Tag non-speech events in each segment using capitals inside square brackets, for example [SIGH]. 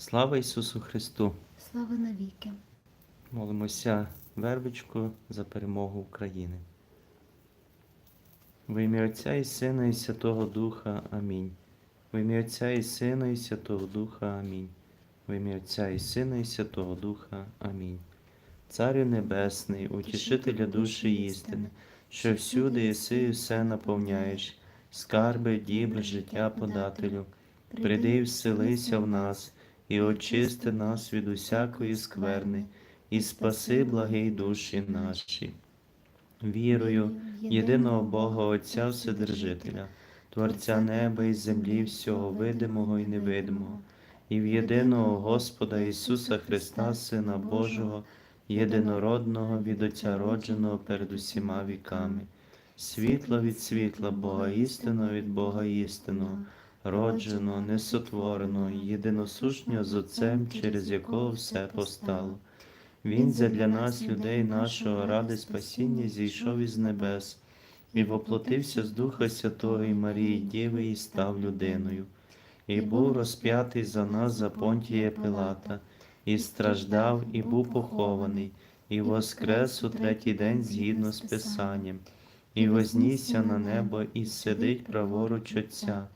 Слава Ісусу Христу! Слава навіки. Молимося вербичку за перемогу України. В ім'я Отця і Сина і Святого Духа. Амінь. В ім'я Отця і Сина і Святого Духа. Амінь. В ім'я Отця і Сина і Святого Духа. Амінь. Царю Небесний, утішителя душі істини, що всюди єси і все наповняєш, скарби, дібр, життя подателю, прийди і вселися в нас, і очисти нас від усякої скверни, і спаси благий душі наші. Вірую, в єдиного Бога Отця Вседержителя, Творця неба і землі, всього видимого і невидимого, і в єдиного Господа Ісуса Христа, Сина Божого, єдинородного від Отця родженого перед усіма віками, світло від світла Бога істинного від Бога істинного, родженого, несотвореного, єдиносушнього з Отцем, через якого все постало. Він задля нас, людей нашого, ради спасіння, зійшов із небес і воплотився з Духа Святого і Марії Діви і став людиною, і був розп'ятий за нас за Понтія Пилата, і страждав, і був похований, і воскрес у третій день згідно з Писанням, і вознісся на небо, і сидить праворуч Отця,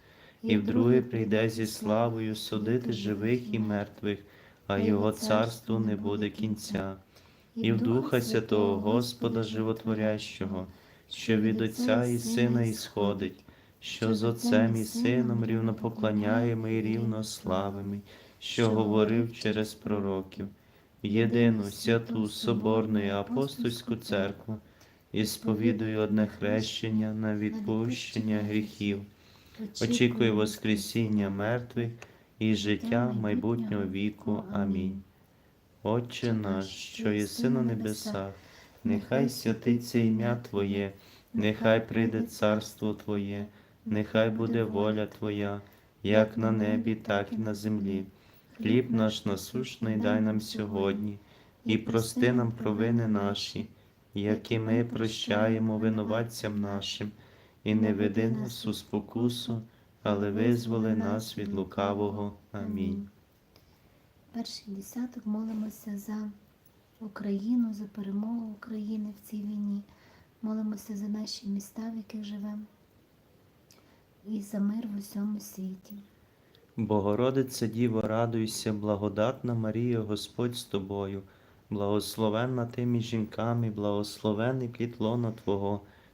і вдруге прийде зі славою судити живих і мертвих, а його царству не буде кінця, і в Духа Святого Господа Животворящого, що від Отця і Сина ісходить, що з Отцем і Сином рівно поклоняємо і рівно славимо, що говорив через пророків, в єдину святу Соборну і апостольську церкву, і сповідую одне хрещення на відпущення гріхів, очікую Воскресіння мертвих і життя майбутнього віку. Амінь. Отче наш, що єси на небесах, нехай святиться ім'я Твоє, нехай прийде царство Твоє, нехай буде воля Твоя, як на небі, так і на землі. Хліб наш насущний дай нам сьогодні, і прости нам провини наші, які ми прощаємо винуватцям нашим, і не веди нас у спокусу, але визволи нас від лукавого. Амінь. Перший десяток молимося за Україну, за перемогу України в цій війні. Молимося за наші міста, в яких живемо, і за мир в усьому світі. Богородице Діво, радуйся, благодатна Марія, Господь з тобою, благословенна ти між жінками, благословений плід лона Твого,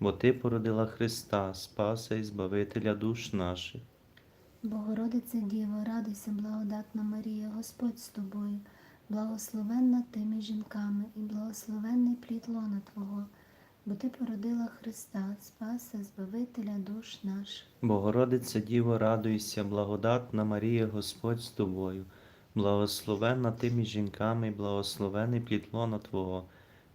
бо Ти породила Христа, Спаса і Збавителя душ наших. Богородице Діва, радуйся, благодатна Марія, Господь з тобою, благословенна ти між жінками, і благословенний плід лона Твого, бо ти породила Христа, Спаса, Збавителя душ наших. Богородице Діво, радуйся, благодатна Марія, Господь з тобою, благословенна ти між жінками, і благословений плід лона Твого,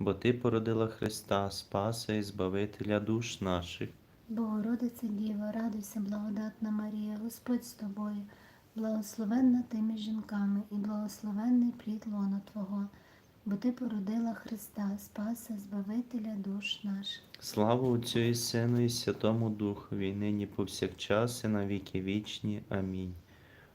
бо Ти породила Христа, Спаса і Збавителя душ наших. Богородице Діва, радуйся, благодатна Марія, Господь з тобою, благословенна ти між жінками, і благословенний плід лона Твого, бо ти породила Христа, Спаса, Збавителя душ наших. Слава Отцю і Сину і Святому Духові, нині повсякчас і на віки вічні. Амінь.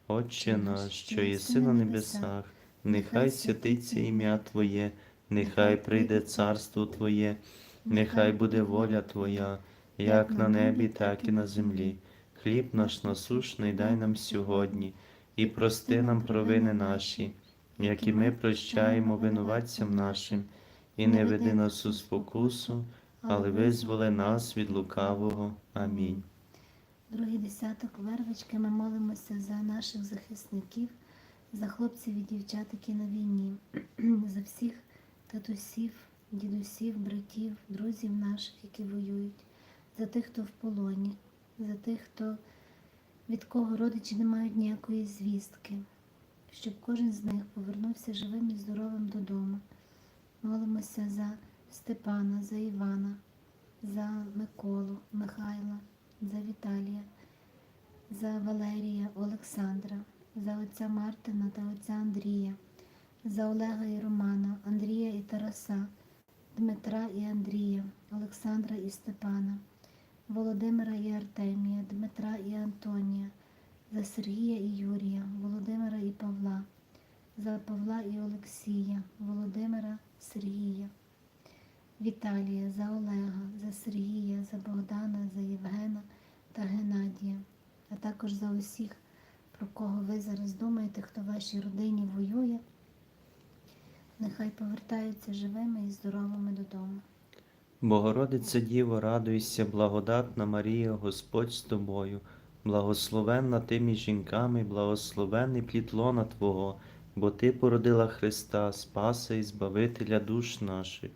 Отче наш, що єси на небесах, нехай святиться ім'я Твоє, нехай прийде царство Твоє, нехай буде воля Твоя, як на небі, так і на землі. Хліб наш насушний дай нам сьогодні, і прости нам провини наші, як і ми прощаємо винуватцям нашим, і не веди нас у спокусу, але визволи нас від лукавого. Амінь. Другий десяток вервички ми молимося за наших захисників, за хлопців і дівчат, які на війні, [CLEARS THROAT] за всіх татусів, дідусів, братів, друзів наших, які воюють, за тих, хто в полоні, за тих, хто від кого родичі не мають ніякої звістки, щоб кожен з них повернувся живим і здоровим додому. Молимося за Степана, за Івана, за Миколу, Михайла, за Віталія, за Валерія, Олександра, за отця Мартина та отця Андрія, за Олега і Романа, Андрія і Тараса, Дмитра і Андрія, Олександра і Степана, Володимира і Артемія, Дмитра і Антонія, за Сергія і Юрія, Володимира і Павла, за Павла і Олексія, Володимира, Сергія. Віталія, за Олега, за Сергія, за Богдана, за Євгена та Геннадія, а також за усіх, про кого ви зараз думаєте, хто в вашій родині воює. Нехай повертаються живими і здоровими додому. Богородице Діво, радуйся, благодатна Марія, Господь з тобою, благословенна ти між жінками, благословенний плід лона Твого, бо Ти породила Христа, Спаса і Збавителя душ наших.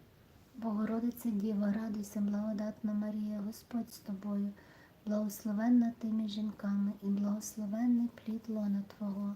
Богородице Діво, радуйся, благодатна Марія, Господь з тобою, благословенна ти між жінками і благословенний плід лона Твого,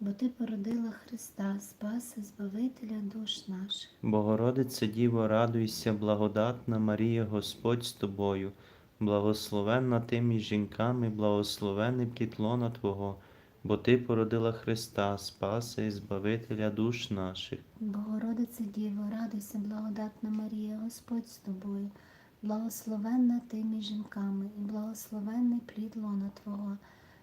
бо ти породила Христа, Спаса, Збавителя душ наших. Богородице Діво, радуйся, благодатна Марія, Господь з тобою, благословенна ти між жінками, благословенний плід лона Твого, бо Ти породила Христа, Спаса і Збавителя душ наших. Богородице Діво, радуйся, благодатна Марія, Господь з тобою, благословенна ти між жінками і благословенний плід лона Твого,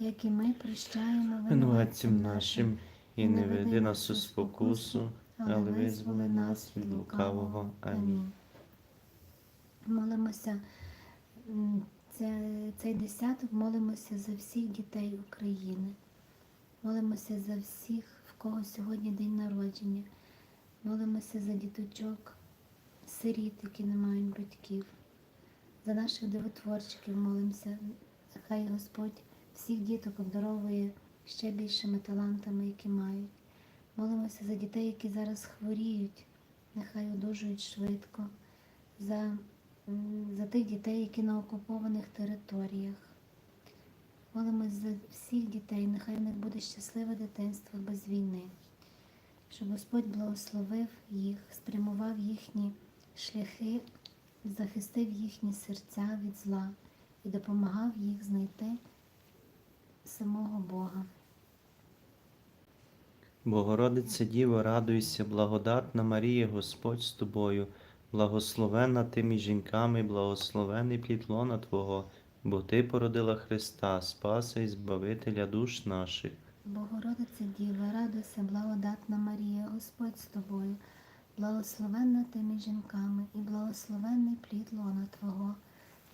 як і ми прощаємо винуватцям нашим, і не веди нас у спокусу, але визволи нас від лукавого. Амінь. Молимося це, цей десяток, молимося за всіх дітей України. Молимося за всіх, в кого сьогодні день народження. Молимося за діточок, сиріт, які не мають батьків. За наших дивотворчиків молимося. Хай Господь всіх діток обдаровує ще більшими талантами, які мають. Молимося за дітей, які зараз хворіють, нехай одужують швидко, за, за тих дітей, які на окупованих територіях. Молимось за всіх дітей, нехай в них буде щасливе дитинство без війни, щоб Господь благословив їх, спрямував їхні шляхи, захистив їхні серця від зла і допомагав їх знайти самого Бога. Богородице Діво, радуйся, благодатна Марія, Господь з тобою, благословенна ти між жінками, благословений плід лона Твого, бо Ти породила Христа, Спаса і Збавителя душ наших. Богородице Діва, радуйся, благодатна Марія, Господь з тобою, благословенна ти між жінками і благословенний плід лона Твого,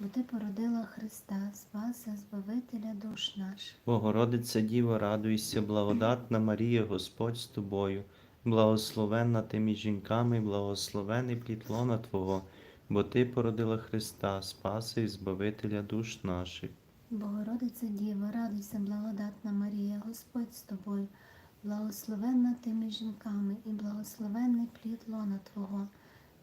бо ти породила Христа, Спаса, Збавителя душ наших. Богородице Діво, радуйся, благодатна Марія, Господь з тобою, благословенна ти між жінками, благословений плід лона Твого, бо Ти породила Христа, Спаса і Збавителя душ наших. Богородице Діва, радуйся, благодатна Марія, Господь з тобою, благословенна ти між жінками і благословенний плід лона Твого,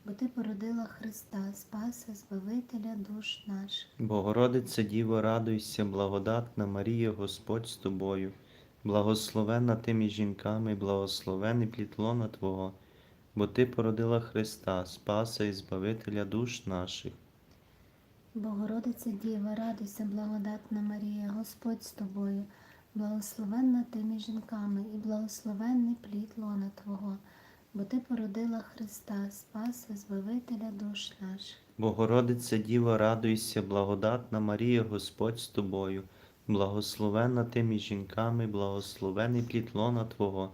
бо ти породила Христа, Спаса, Збавителя душ наших. Богородице Діво, радуйся, благодатна Марія, Господь з тобою, благословенна ти між жінками, благословений плід лона Твого, бо Ти породила Христа, Спаса і Збавителя душ наших. Богородице Діва, радуйся, благодатна Марія, Господь з тобою, благословенна ти між жінками і благословенний плід лона Твого, бо ти породила Христа, Спаса, Збавителя душ наших. Богородице Діво, радуйся, благодатна Марія, Господь з тобою, благословенна ти між жінками, благословений плід лона Твого,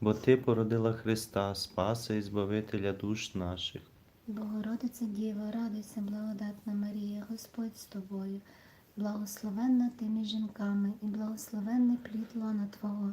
бо Ти породила Христа, Спаса і Збавителя душ наших. Богородице Діва, радуйся, благодатна Марія, Господь з тобою, благословенна ти між жінками і благословенний плід лона Твого,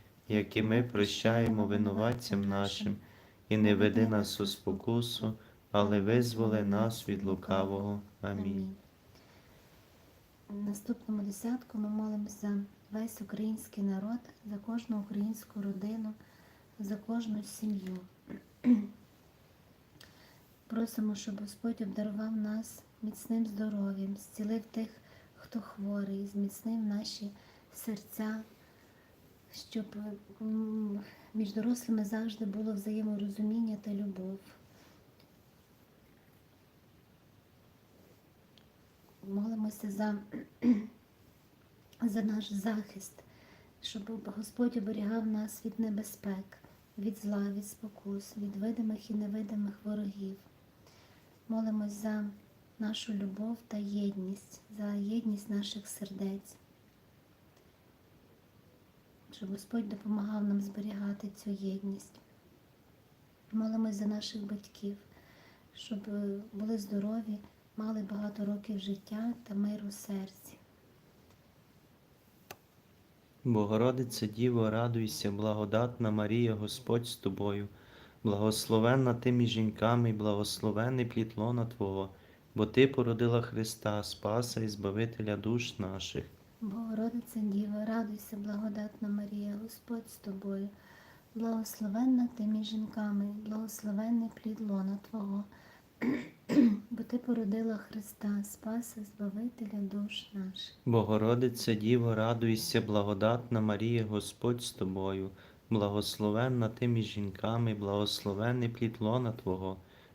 які ми прощаємо винуватцям нашим, і не веди нас у спокусу, але визволи нас від лукавого. Амінь. В наступному десятку ми молимося за весь український народ, за кожну українську родину, за кожну сім'ю. Просимо, щоб Господь обдарував нас міцним здоров'ям, зцілив тих, хто хворий, зміцнив наші серця, щоб між дорослими завжди було взаєморозуміння та любов. Молимося за, [CLEARS THROAT] за наш захист, щоб Господь оберігав нас від небезпек, від зла, від спокус, від видимих і невидимих ворогів. Молимось за нашу любов та єдність, за єдність наших сердець, щоб Господь допомагав нам зберігати цю єдність. Молимось за наших батьків, щоб е, були здорові, мали багато років життя та миру серці. Богородице Діво, радуйся, благодатна Марія, Господь з тобою, благословенна ти між жінками, і благословений плід лона Твого, бо Ти породила Христа, Спаса і Збавителя душ наших. Богородице Діва, радуйся, благодатна Марія, Господь з тобою, благословенна ти між жінками, благословенний плід лона Твого, бо ти породила Христа, Спаса, Збавителя душ наших. Богородице Діво, радуйся, благодатна Марія, Господь з тобою, Благословенна ти між жінками, благословенний плід лона Твого, [CLEARS THROAT]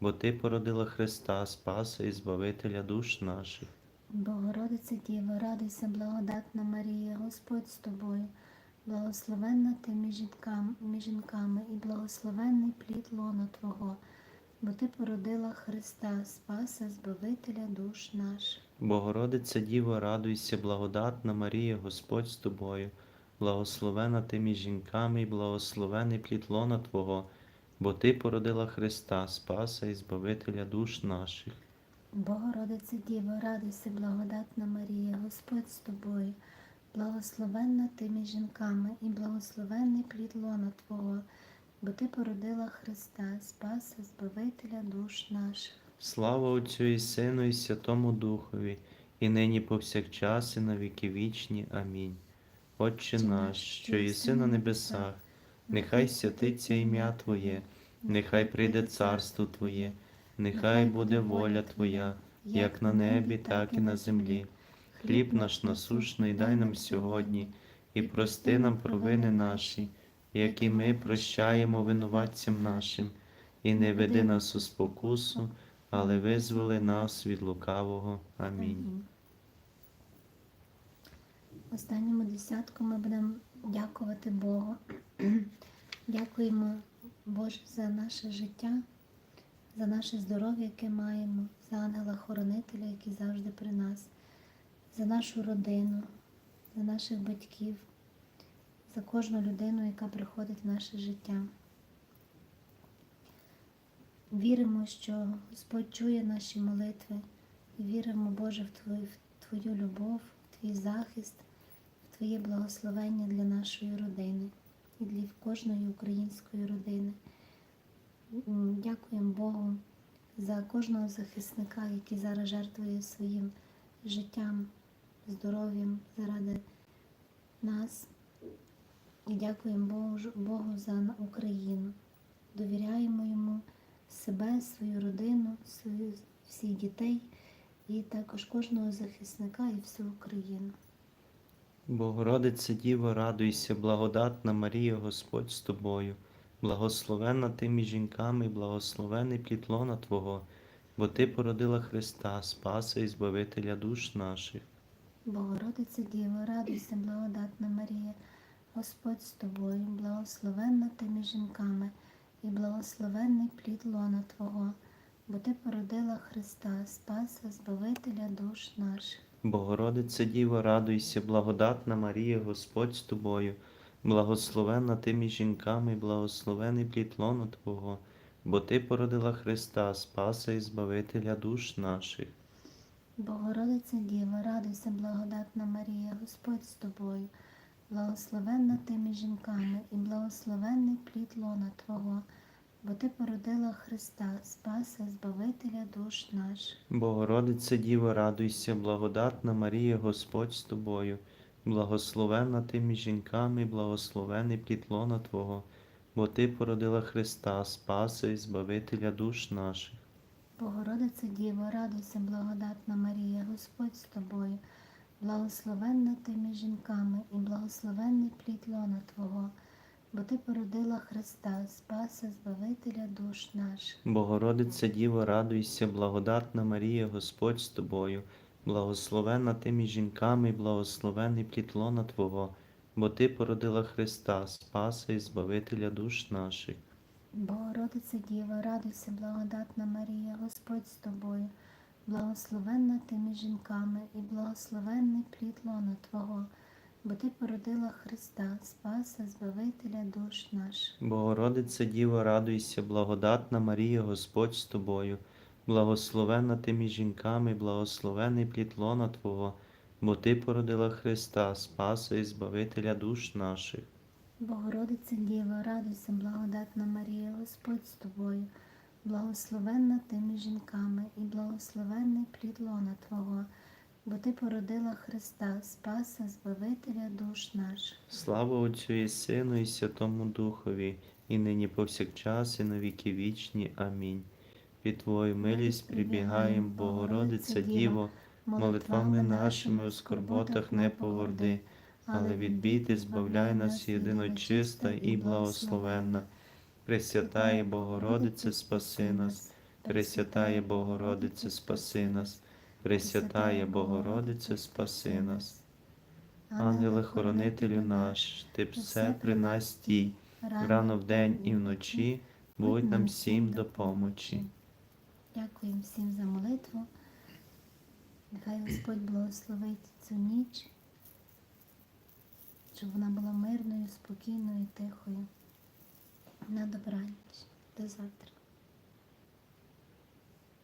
бо Ти породила Христа, Спаса і Збавителя душ наших. Богородице Діва, радуйся, благодатна Марія, Господь з тобою, благословенна ти між жінками, між жінками і благословенний плід лона Твого, бо ти породила Христа, Спаса, Збавителя душ наших. Богородице Діво, радуйся, благодатна Марія, Господь з тобою, благословена ти між жінками і благословений плід лона Твого, бо Ти породила Христа, Спаса і Збавителя душ наших. Богородице Діва, радуйся, благодатна Марія, Господь з тобою, благословенна ти між жінками і благословенний плід лона Твого, бо ти породила Христа, Спаса, Збавителя душ наших. Слава Отцю і Сину, і Святому Духові, і нині повсякчас, і на віки вічні. Амінь. Отче наш, що єси на небесах, нехай святиться ім'я Твоє, нехай прийде царство Твоє, нехай буде воля Твоя, як на небі, так і на землі. Хліб наш насушний дай нам сьогодні, і прости нам провини наші, які ми прощаємо винуватцям нашим, і не веди нас у спокусу, але визволи нас від лукавого. Амінь. Останньому десятку ми будемо дякувати Богу. [CLEARS THROAT] Дякуємо Боже за наше життя, за наше здоров'я, яке маємо, за ангела-хоронителя, який завжди при нас, за нашу родину, за наших батьків, за кожну людину, яка приходить в наше життя. Віримо, що Господь чує наші молитви, віримо, Боже, в Твою, в Твою любов, в Твій захист, Твоє благословення для нашої родини і для кожної української родини. Дякуємо Богу за кожного захисника, який зараз жертвує своїм життям, здоров'ям заради нас. І дякуємо Богу, за Україну. Довіряємо йому себе, свою родину, свою, всіх дітей і також кожного захисника і всю Україну. Богородице Діво, радуйся, благодатна Марія, Господь з тобою, благословенна ти між жінками, благословений плід лона Твого, бо Ти породила Христа, Спаса і Збавителя душ наших. Богородице Діво, радуйся, благодатна Марія, Господь з тобою, благословенна ти між жінками, і благословенний плід лона Твого, бо ти породила Христа, Спаса, Збавителя душ наших. Богородице Діво, радуйся, благодатна Марія, Господь з тобою, благословенна ти між жінками, благословений плід лона Твого, бо Ти породила Христа, Спаса і Збавителя душ наших. Богородице Діва, радуйся, благодатна Марія, Господь з тобою, благословенна ти між жінками, і благословенний плід лона Твого, бо ти породила Христа, Спаса, Збавителя душ наших. Богородице Діво, радуйся, благодатна Марія, Господь з тобою, благословенна ти між жінками, благословений плід лона Твого, бо Ти породила Христа, Спаса і Збавителя душ наших. Богородице Діво, радуйся, благодатна Марія, Господь з тобою, благословенна ти між жінками, і благословенний плід лона Твого, бо ти породила Христа, Спаса, Збавителя душ наших. Богородице Діво, радуйся, благодатна Марія, Господь з тобою, благословенна ти між жінками, і благословений плід лона Твого, бо Ти породила Христа, Спаса і Збавителя душ наших. Богородице Діва, радуйся, благодатна Марія, Господь з тобою, благословенна ти між жінками, і благословенний плід лона Твого, бо ти породила Христа, Спаса, Збавителя душ наших. Богородице Діво, радуйся, благодатна Марія, Господь з тобою, благословенна ти між жінками, благословений плід лона Твого, бо ти породила Христа, Спаса і Збавителя душ наших. Богородице Діва, радуйся, благодатна Марія, Господь з тобою, благословенна ти між жінками, і благословенний плід лона Твого, бо ти породила Христа, Спаса, Збавителя душ наших. Слава Отцю і Сину, і Святому Духові, і нині повсякчас, і на віки вічні. Амінь. Під Твою милість прибігаєм, Богородице Діво, молитвами нашими у скорботах не погорди, але від біди збавляй нас єдино чиста і благословенна. Пресвятає Богородице, спаси нас, Пресвятає Богородице, спаси нас, Пресвятає Богородице, спаси нас. Ангеле хоронителю наш, ти все при нас стій, рано вдень і вночі, будь нам всім до помочі. Дякуємо всім за молитву. Нехай Господь благословить цю ніч, щоб вона була мирною, спокійною, тихою. На добраніч. До завтра.